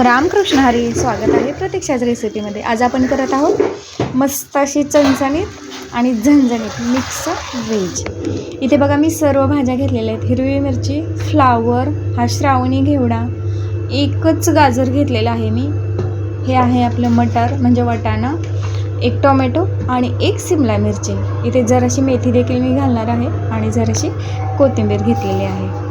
रामकृष्ण हरी स्वागत आहे प्रतीक्षाच रेसिपीमध्ये. आज आपण करत आहोत मस्त अशी चणचणीत आणि झणझणीत मिक्स व्हेज. इथे बघा मी सर्व भाज्या घेतलेल्या आहेत. हिरवी मिरची फ्लावर हा श्रावणी घेवडा एकच गाजर घेतलेला आहे मी. हे आहे आपलं मटर म्हणजे वाटाणा एक टोमॅटो आणि एक सिमला मिरची. इथे जराशी मेथी देखील मी घालणार आहे आणि जराशी कोथिंबीर घेतलेली आहे.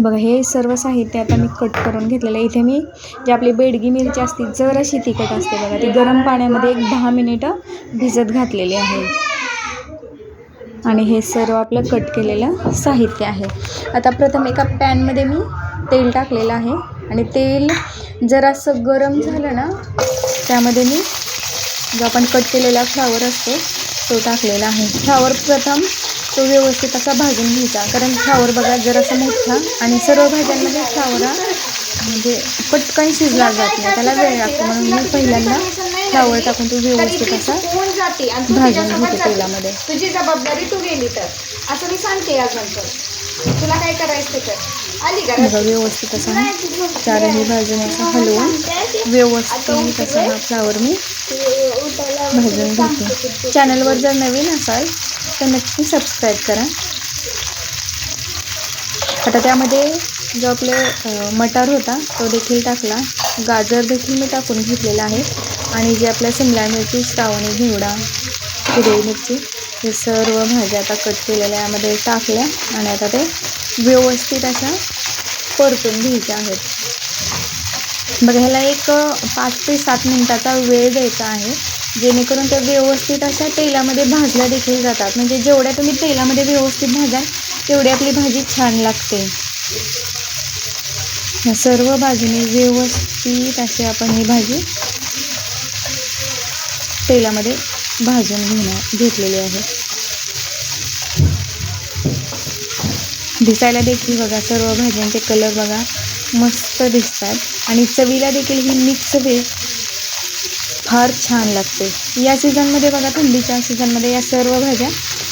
हे बघा हे सर्व साहित्य आता मी कट करून घेतलेलं आहे. इथे मी जे आपली बेडगी मिरची असते जराशी तिखट असते बघा ती गरम पाण्यामध्ये एक दहा मिनिटं भिजत घातलेली आहे. आणि हे सर्व आपलं कट केलेलं साहित्य आहे. आता प्रथम एका पॅनमध्ये मी तेल टाकलेलं आहे. आणि तेल जरासं गरम झालं ना त्यामध्ये मी जो आपण कट केलेला फ्लावर असतो तो टाकलेला आहे. फ्लावर प्रथम तो व्यवस्थित असा भाजून घ्यायचा. कारण फ्लावर बघा जरासा मोठा आणि सर्व भाज्यांमध्ये फ्लावर हा म्हणजे पटकन शिजला जात नाही. त्याला वेळ लागतो. म्हणून मी पहिल्यांदा फ्लावर टाकून तो व्यवस्थित असा भाजून घेते. तेलामध्ये. तुझी जबाबदारी तू गेली तर. असं मी सांगते आज नंतर. तुला काय करायचं ते कर. आली का बघा व्यवस्थित असा चारही बाजूने असं हलवून व्यवस्थित असा हा फ्लावर मी भाजून घेते. चॅनलवर जर नवीन असाल तर नक्की सबस्क्राईब करा. आता त्यामध्ये जो आपले मटार होता तो देखील टाकला. गाजर देखील मी टाकून घेतलेला आहे. आणि जे आपल्या शिमला मिरची श्रावणी घेवडा हिरवी मिरची हे सर्व भाज्या आता कट केलेल्या यामध्ये टाकल्या. आणि आता ते व्यवस्थित अशा परतून घ्यायच्या आहेत. बघायला ह्याला एक पाच ते सात मिनटाचा वेळ द्यायचा आहे. जेणेकरून त्या व्यवस्थित अशा तेलामध्ये भाजल्या देखील जातात. म्हणजे जेवढ्या तुम्ही तेलामध्ये व्यवस्थित भाजाल तेवढी आपली भाजी छान लागते. सर्व बाजूने व्यवस्थित अशी आपण ही भाजी तेलामध्ये भाजून घेणार घेतलेली आहे. दिसायला देखील बघा सर्व भाज्यांचे कलर बघा मस्त दिसतात. आणि चवीला देखील ही मिक्स व्हेज फार छान लागते. या सीझनमध्ये बघा थंडीच्या सीझनमध्ये या सर्व भाज्या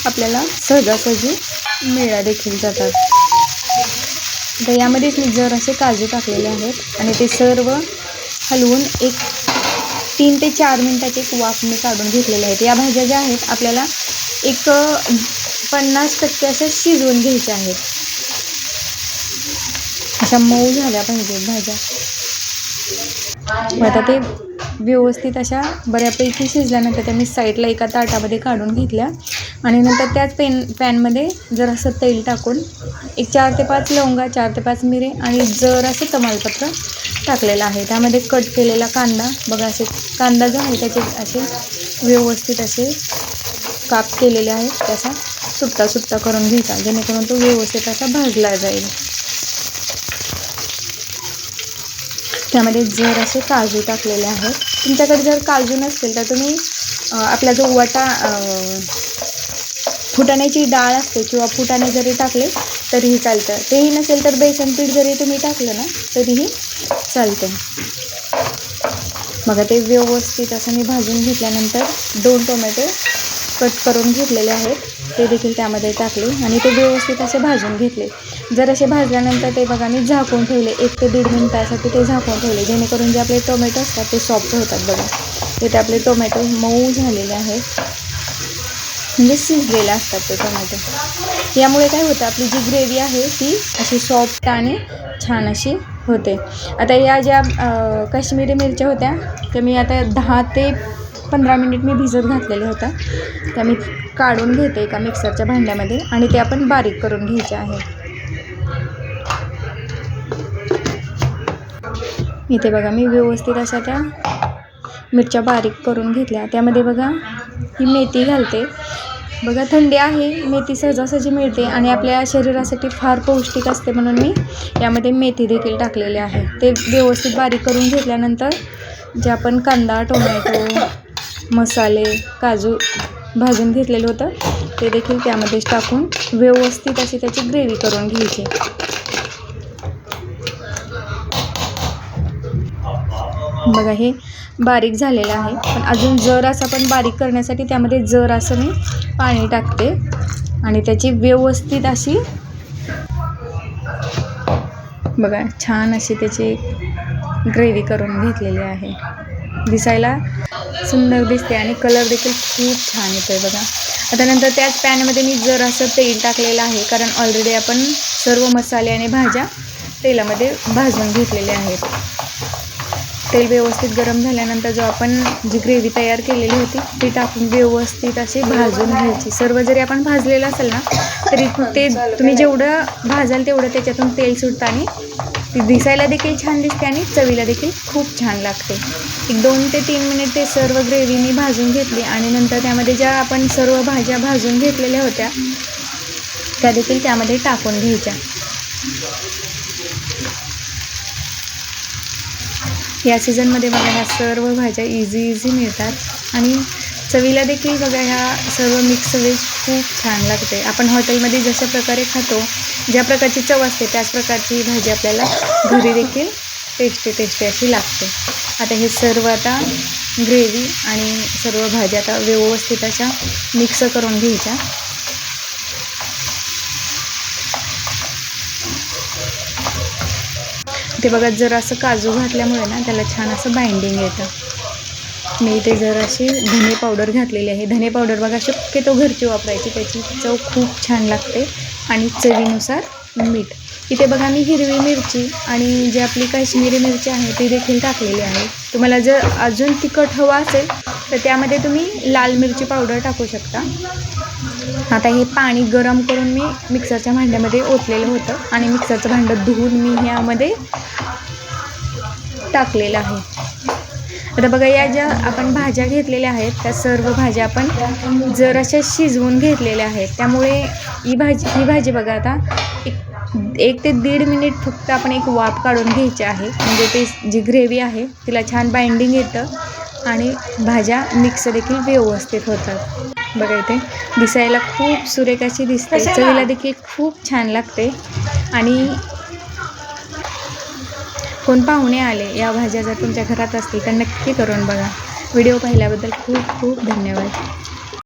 आपल्याला सहजासहजी मिळा देखील जातात. तर यामध्येच मी जर असे काजू टाकलेले आहेत आणि ते सर्व हलवून एक तीन ते चार मिनटाचे एक वाफ मी काढून घेतलेले आहेत या भाज्या ज्या आहेत आपल्याला एक पन्नास टक्के अशा शिजवून घ्यायच्या आहेत. अशा मऊ झाल्या पाहिजेत भाज्या. मग आता ते व्यवस्थित अशा बऱ्यापैकी शिजल्यानंतर त्या मी साईडला एका ताटामध्ये काढून घेतल्या. आणि नंतर त्याच पेन पॅनमध्ये जरासं तेल टाकून एक चार ते पाच लवंगा चार ते पाच मिरे आणि जर असं तमालपत्र टाकलेलं आहे. त्यामध्ये कट केलेला कांदा. बघा असे कांदा जो आहे त्याचे असे व्यवस्थित असे काप केलेले आहेत. त्याचा सुट्टा सुट्टा करून घ्यायचा. जेणेकरून तो व्यवस्थित असा भाजला जाईल. त्यामध्ये जर असे काजू टाकलेले आहेत. तुमच्याकडे जर काजू नसतील तर तुम्ही आपला जो वटा फुटाण्याची डाळ असते किंवा फुटाणे जरी टाकले तरीही चालतं. तेही नसेल तर बेसन पीठ जरी तुम्ही टाकलं ना तरीही चालतं. बघा ते व्यवस्थित असं मी भाजून घेतल्यानंतर दोन टोमॅटो कट करून घेतलेले आहेत. ते देखील त्यामध्ये टाकले आणि ते व्यवस्थित असे भाजून घेतले. जर असे भाजल्यानंतर ते बघा मी झाकून ठेवले एक ते दीड मिनिटासाठी ते झाकून ठेवले. जेणेकरून जे आपले टोमॅटो असतात ते सॉफ्ट होतात बघा. तिथे आपले टोमॅटो मऊ झालेले आहेत. म्हणजे शिजलेले असतात ते टोमॅटो. यामुळे काय होतं आपली जी ग्रेव्ही आहे ती अशी सॉफ्ट आणि छान अशी होते. आता या ज्या अ, काश्मीरी मिरच्या होत्या त्या मी आता दहा ते पंधरा मिनिट मी भिजत घातलेल्या होता त्या मी काढून घेते एका मिक्सरच्या भांड्यामध्ये आणि ते आपण बारीक करून घ्यायचे आहे इथे बघा मी व्यवस्थित अशा त्या मिरच्या बारीक करून घेतल्या. त्यामध्ये बघा ही मेथी घालते. बघा थंडी आहे मेथी सहजासहजी मिळते आणि आपल्या शरीरासाठी फार पौष्टिक असते म्हणून मी यामध्ये मेथी देखील टाकलेली आहे. ते व्यवस्थित बारीक करून घेतल्यानंतर जे आपण कांदा टोमॅटो मसाले काजू भाजून घेतलेलं होतं. ते देखील त्यामध्येच टाकून व्यवस्थित अशी त्याची ग्रेव्ही करून घ्यायची. बघा हे बारीक झालेलं आहे. पण अजून जर असं आपण बारीक करण्यासाठी त्यामध्ये जर असं मी पाणी टाकते आणि त्याची व्यवस्थित अशी बघा छान अशी त्याची ग्रेव्ही करून घेतलेली आहे. दिसायला सुंदर दिसते आणि कलर देखील खूप छान येतो आहे बघा. आता नंतर त्याच पॅनमध्ये मी जर असं तेल टाकलेलं आहे कारण ऑलरेडी आपण सर्व मसाले आणि भाज्या तेलामध्ये भाजून घेतलेले आहेत. तेल व्यवस्थित गरम झाल्यानंतर जो आपण जी ग्रेव्ही तयार केलेली होती ती टाकून व्यवस्थित अशी भाजून घ्यायची. सर्व जरी आपण भाजलेलं असेल ना तरी ते तुम्ही जेवढं भाजाल तेवढं त्याच्यातून तेल सुटतं आणि ती दिसायला देखील छान दिसते आणि चवीला देखील खूप छान लागते. एक दोन ते तीन मिनिट ते सर्व ग्रेव्ही मी भाजून घेतली आणि नंतर त्यामध्ये ज्या आपण सर्व भाज्या भाजून घेतलेल्या होत्या त्या देखील त्यामध्ये टाकून घ्यायच्या. या सीझनमध्ये मला ह्या सर्व भाज्या इझी इझी मिळतात आणि चवीला देखील बघा ह्या सर्व मिक्स व्हेज खूप छान लागते. आपण हॉटेलमध्ये जशा प्रकारे खातो ज्या प्रकारची चव असते त्याच प्रकारची ही भाजी आपल्याला घरी देखील टेस्टी टेस्टी अशी लागते. आता हे सर्व आता ग्रेव्ही आणि सर्व भाज्या आता व्यवस्थित अशा मिक्स करून घ्यायच्या. ते बघा जर असं काजू घातल्यामुळे ना त्याला छान असं बाइंडिंग येतं. मी इथे जर अशी धने पावडर घातलेली आहे. धने पावडर बघा शक्यतो घरची वापरायची त्याची चव खूप छान लागते. आणि चवीनुसार मीठ. इथे बघा मी हिरवी मिरची आणि जी आपली काश्मीरी मिरची आहे ती देखील टाकलेली आहे. तुम्हाला जर अजून तिखट हवं असेल तर त्यामध्ये तुम्ही लाल मिरची पावडर टाकू शकता. आता हे पाणी गरम करून मी मिक्सरच्या भांड्यामध्ये ओतलेलं होतं आणि मिक्सरचं भांडं धुवून मी ह्यामध्ये टाकलेलं आहे. आता बघा या ज्या आपण भाज्या घेतलेल्या आहेत त्या सर्व भाज्या आपण जर अशा शिजवून घेतलेल्या आहेत त्यामुळे ही भाजी ही भाजी बघा आता एक एक ते दीड मिनिट फक्त आपण एक वाफ काढून घ्यायची आहे. म्हणजे ते जी ग्रेव्ही आहे तिला छान बाइंडिंग येतं आणि भाज्या मिक्स देखील व्यवस्थित होतात. बघा इथे दिसायला खूप सुरेख अशी दिसते? चवीला देखील खूप छान लागते. आणि कोण पाहुणे आले या भाज्या जर तुमच्या घरात असतील तर नक्की करून बघा. व्हिडिओ पाहिल्याबद्दल खूप खूप धन्यवाद.